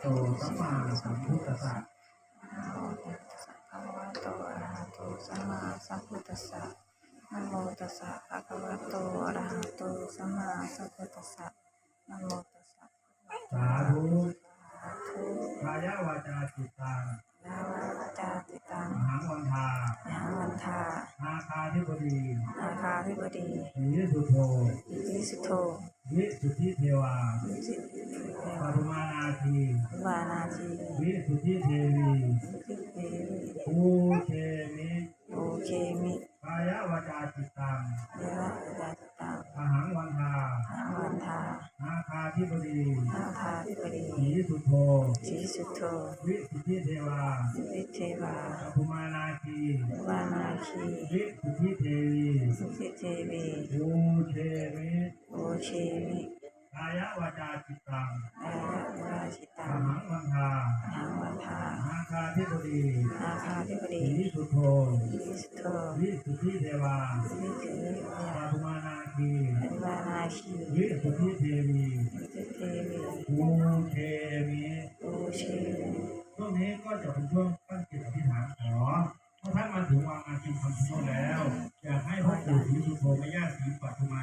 โตสัมมาสัมพุทธัสสะภะคะวะโตอะระหะโตสัมมาสัมพุทธัสสะนะโมตัสสะภะคะวะโตอะระหะโตสัมมาสัมพุทธัสสะนะโมตัสสะสาธุทุกายาวาจาจิตตังนาวาจาติตังมหังวันทายาวันทานาคาธิบดีอาคาธิบดีสีสุโธวิสุโธวิสุทธิเทวาวิสิทธิเทปวารุมานา ทีวานาทีวิสุทธิเทวีวิสิทธิเทวิภูเทมิโอเคมิกายาวาจาจิตตังเยวะยาติตังมหังวันทาอาวันทานาคาธิบดีอาคาธิบดีสีสุโธสีสุโธวิสุทธิเทวาวิสิทธิเทวาปรุมานาทีวานาคีวิสุทธิเทวีสุขิเทวีภูเทมิโอเชมิกายาวาจาจิตตังอายะวราชิตั ม ง หังวันทา ทางวันทา นาคา ธิบดีอาคาธิบดีสีสุโธวิสุโธวิสุทธิเทวาวิสิทธิเทปวารุมานาทีวานาคีวิสุทธิเทวีวิสิทธิเทวีภูเทมิโอเชมิช่วงนี้ก็จะเป็นช่วงตั้งจิตอธิษฐานขอเพราะท่านมาถึงวางอาชีพคำชะโนดแล้ว อยากให้พ่อปู่ศรีสุโธแม่ย่าศรีปัทุมา